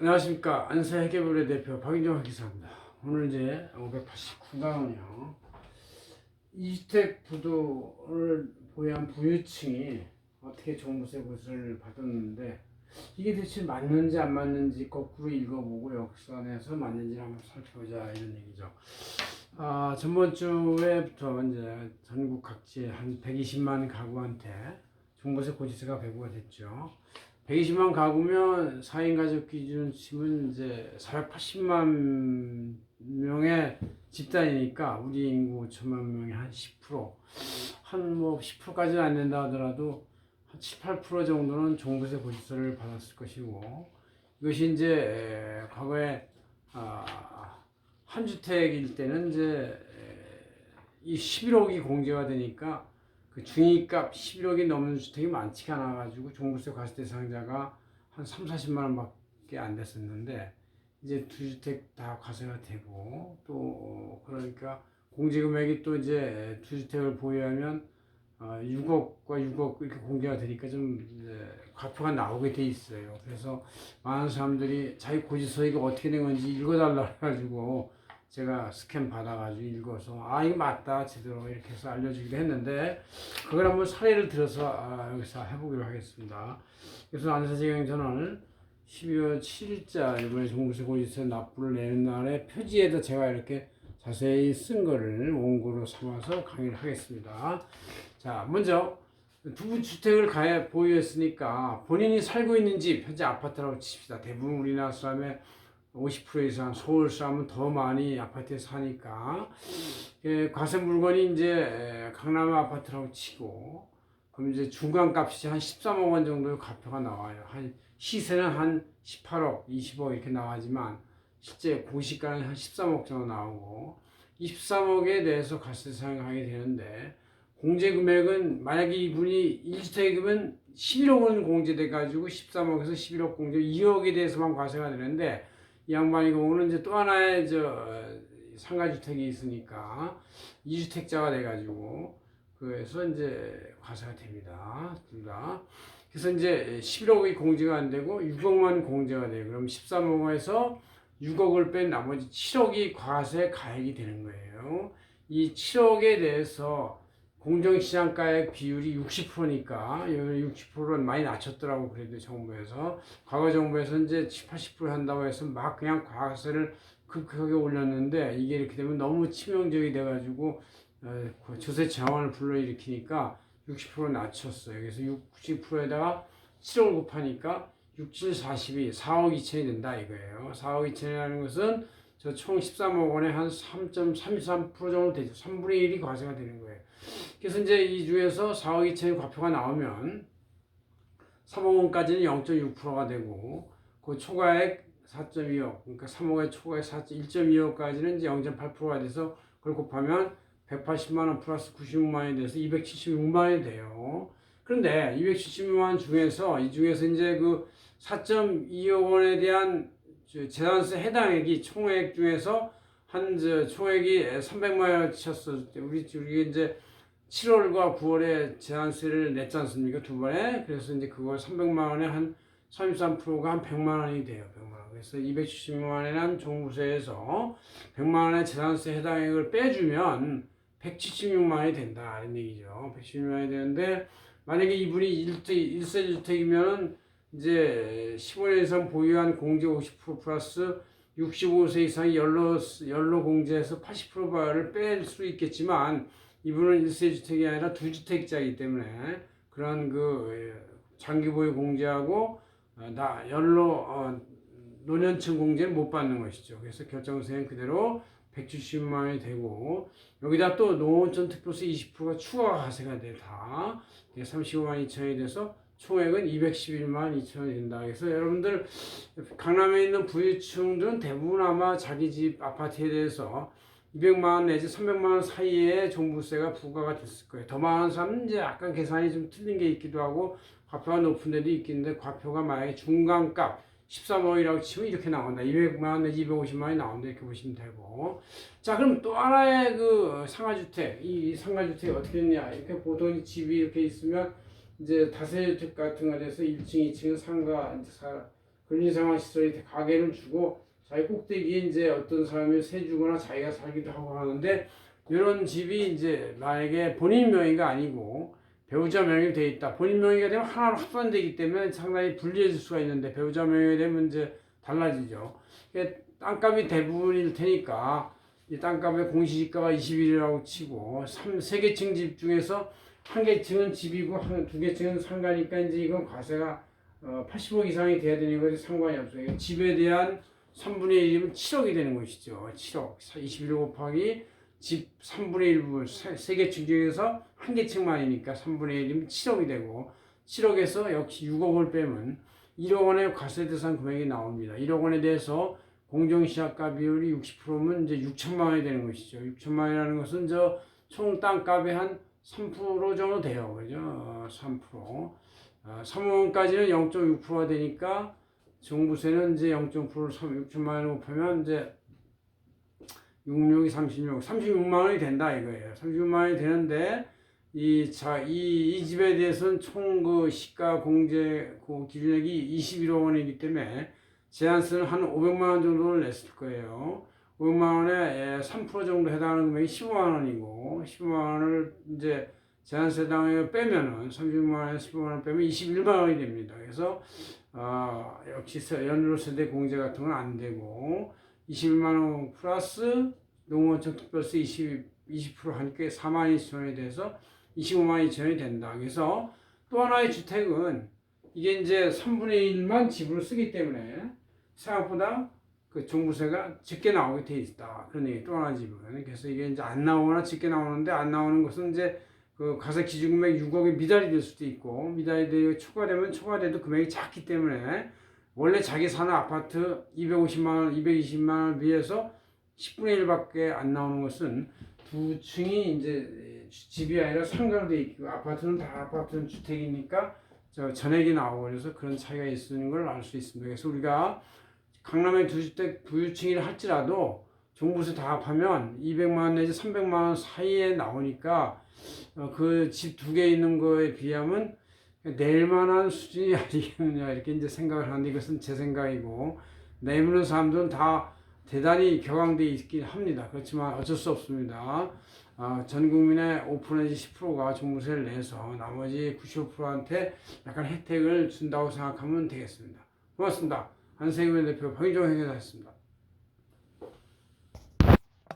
안녕하십니까 안세 해계불의 대표 박인정 기사입니다. 오늘 이제 589강은요 이주택 부도를 보유한 부유층이 어떻게 종부세 보수를 받았는데 이게 대체 맞는지 안 맞는지 거꾸로 읽어보고 역선에서 맞는지 한번 살펴보자 이런 얘기죠. 아 전번 주에부터 이제 전국 각지 한 120만 가구한테 종부세 고지세가 배부가 됐죠. 120만 가구면 4인 가족 기준 치면 이제 480만 명의 집단이니까 우리 인구 5천만 명의 한 10%, 한 뭐 10%까지는 안 된다 하더라도 한 7, 8% 정도는 종부세 고지서를 받았을 것이고 이것이 이제 에, 과거에 아, 한 주택일 때는 이제 에, 이 11억이 공제가 되니까 그 중위값 11억이 넘는 주택이 많지가 않아가지고 종부세 과세 대 상자가 한 3, 40만 원밖에 안 됐었는데 이제 두 주택 다 과세가 되고 또 그러니까 공제 금액이 또 이제 두 주택을 보유하면 어, 6억과 6억 이렇게 공제가 되니까 좀 과표가 나오게 돼 있어요. 그래서 많은 사람들이 자기 고지서 이거 어떻게 된 건지 읽어달라 해가지고 제가 스캔 받아가지고 읽어서 아 이거 맞다 제대로 이렇게 해서 알려주기도 했는데 그걸 한번 사례를 들어서 아, 여기서 해보기로 하겠습니다. 그래서 안사지경 전원을 12월 7일자 이번에 종부세 고지세 납부를 내는 날에 표지에다 제가 이렇게 자세히 쓴 거를 원고로 삼아서 강의를 하겠습니다. 자 먼저 두 주택을 가해 보유했으니까 본인이 살고 있는 집 현재 아파트라고 칩시다. 대부분 우리나라 사람의 50% 이상 서울 사람은 더 많이 아파트에 사니까 예, 과세 물건이 이제 에, 강남 아파트라고 치고 그럼 이제 중간 값이 한 13억 원 정도의 가표가 나와요. 한 시세는 한 18억, 20억 이렇게 나가지만 실제 공시가는 한 13억 정도 나오고 23억에 대해서 과세 사용하게 되는데 공제 금액은 만약에 이분이 1주택이면 11억 원 공제돼 가지고 13억에서 11억 공제 2억에 대해서만 과세가 되는데 이 양반이 경우는 이제 또 하나의 저 상가주택이 있으니까 2주택자가 돼가지고 그래서 이제 과세가 됩니다. 둘 다. 그래서 이제 11억이 공제가 안 되고 6억만 공제가 돼요. 그럼 13억에서 6억을 뺀 나머지 7억이 과세 가액이 되는 거예요. 이 7억에 대해서 공정시장가액 비율이 60%니까 여기 60%는 많이 낮췄더라고 그래도 정부에서 과거 정부에서 이제 70, 80% 한다고 해서 막 그냥 과세를 급하게 올렸는데 이게 이렇게 되면 너무 치명적이 돼가지고 어, 그 조세 자원을 불러일으키니까 60% 낮췄어요. 그래서 60%에다가 7을 곱하니까 6, 7, 42, 4억 2천이 된다 이거예요. 4억 2천이라는 것은 저 총 13억 원에 한 3.33% 정도 되죠. 3분의 1이 과세가 되는 거예요. 그래서 이제 이 중에서 4억 2천의 과표가 나오면 3억 원까지는 0.6%가 되고 그 초과액 4.2억 그러니까 3억의 초과액 1.2억까지는 이제 0.8%가 돼서 그걸 곱하면 180만 원 플러스 96만 원이 돼서 276만 원이 돼요. 그런데 276만 원 중에서 이 중에서 이제 그 4.2억 원에 대한 재산세 해당액이 총액 중에서 한저 총액이 300만 원 쳤을 때 우리 우리 이제 7월과 9월에 재산세를 냈지 않습니까? 두 번에. 그래서 이제 그거 300만 원에 한 33%가 한 100만 원이 돼요. 100만 원. 그래서 270만 원에 난 종부세에서 100만 원의 재산세 해당액을 빼주면 176만 원이 된다. 이런 얘기죠. 176만 원이 되는데 만약에 이분이 1세, 1세 주택이면 이제 15년 이상 보유한 공제 50% 플러스 65세 이상 연로 연로 공제에서 80%를 뺄 수 있겠지만 이분은 1세 주택이 아니라 두 주택자이기 때문에 그런 그 장기 보유 공제하고 어, 나 연로 어, 노년층 공제를 못 받는 것이죠. 그래서 결정세는 그대로 170만 원이 되고 여기다 또 노원천 특별세 20%가 추가 과세가 돼 다. 35만 2천이 돼서 총액은 211만 2천이 된다. 그래서 여러분들 강남에 있는 부유층들은 대부분 아마 자기 집 아파트에 대해서 200만 원 내지 300만 원 사이에 종부세가 부과가 됐을 거예요. 더 많은 사람은 이제 약간 계산이 좀 틀린 게 있기도 하고 과표가 높은 데도 있겠는데 과표가 만약에 중간값 13억이라고 치면 이렇게 나온다. 200만 원 내지 250만 원이 나온다. 이렇게 보시면 되고. 자, 그럼 또 하나의 그 상가주택. 이 상가주택이 어떻게 됐냐. 이렇게 보통 집이 이렇게 있으면 이제 다세주택 같은 거에서 1층, 2층은 상가, 이제 사, 근린생활 시설에 가게를 주고 자기 꼭대기에 이제 어떤 사람이 세주거나 자기가 살기도 하고 하는데 이런 집이 이제 만약에 본인 명의가 아니고 배우자 명의로 돼 있다. 본인 명의가 되면 하나로 합산되기 때문에 상당히 불리해질 수가 있는데 배우자 명의가 되면 이제 달라지죠. 땅값이 대부분일 테니까 이 땅값의 공시지가가 21이라고 치고 3, 3개층 집 중에서 한 개층은 집이고 한, 두 개층은 상가니까 이제 이건 과세가 어, 80억 이상이 돼야 되는 거지 상관이 없어요. 집에 대한 3분의 1이면 7억이 되는 것이죠. 7억. 21 곱하기 집 3분의 1부 세 개층 중에서 한 개층만이니까 3분의 1이면 7억이 되고 7억에서 역시 6억을 빼면 1억 원의 과세 대상 금액이 나옵니다. 1억 원에 대해서 공정시약가 비율이 60%면 이제 6천만 원이 되는 것이죠. 6천만 원이라는 것은 저 총 땅값의 한 3% 정도 돼요. 그죠? 어, 3%. 어, 3억원까지는 0.6%가 되니까 정부세는 이제 0.9%를 6천만 원을 곱하면 이제 66이 36, 36만 원이 된다 이거예요. 36만 원이 되는데 이, 자, 이, 이 집에 대해서는 총 그 시가 공제 그 기준액이 21억 원이기 때문에 제한세는 한 500만 원 정도를 냈을 거예요. 500만 원에 3% 정도 해당하는 금액이 15만 원이고 15만 원을 이제 제한세당에 빼면은 36만 원에 15만 원 빼면 21만 원이 됩니다. 그래서 아, 역시 세- 연료 세대 공제 같은 건 안 되고 21만 원 플러스 농어촌 특별세 20, 20% 하니까 4만 2천 원에 대해서 25만 2천 원이 된다. 그래서 또 하나의 주택은 이게 이제 3분의 1만 집으로 쓰기 때문에 생각보다 그 종부세가 적게 나오게 돼 있다. 그런 얘기 또 하나 집은. 그래서 이게 이제 안 나오거나 적게 나오는데 안 나오는 것은 이제 그 가세 기준 금액 6억이 미달이 될 수도 있고 미달이 되고 초과되면 초과돼도 금액이 작기 때문에 원래 자기 사는 아파트 250만 원, 220만 원을 비해서 10분의 1밖에 안 나오는 것은 두 층이 이제 집이 아니라 상가로 돼 있고 아파트는 다 아파트는 주택이니까 저 전액이 나오고 그래서 그런 차이가 있는 걸 알 수 있습니다. 그래서 우리가 강남의 두 주택 부유층이라 할지라도 종부세 다 합하면 200만 원 내지 300만 원 사이에 나오니까 어, 그집 두 개 있는 거에 비하면 낼 만한 수준이 아니겠느냐 이렇게 이제 생각을 하는데 이것은 제 생각이고 내무는 사람들은 다 대단히 격앙돼 있긴 합니다. 그렇지만 어쩔 수 없습니다. 아, 전 국민의 5% 내지 10%가 종부세를 내서 나머지 95%한테 약간 혜택을 준다고 생각하면 되겠습니다. 고맙습니다. 한세규 대표 박인종 회계사였습니다.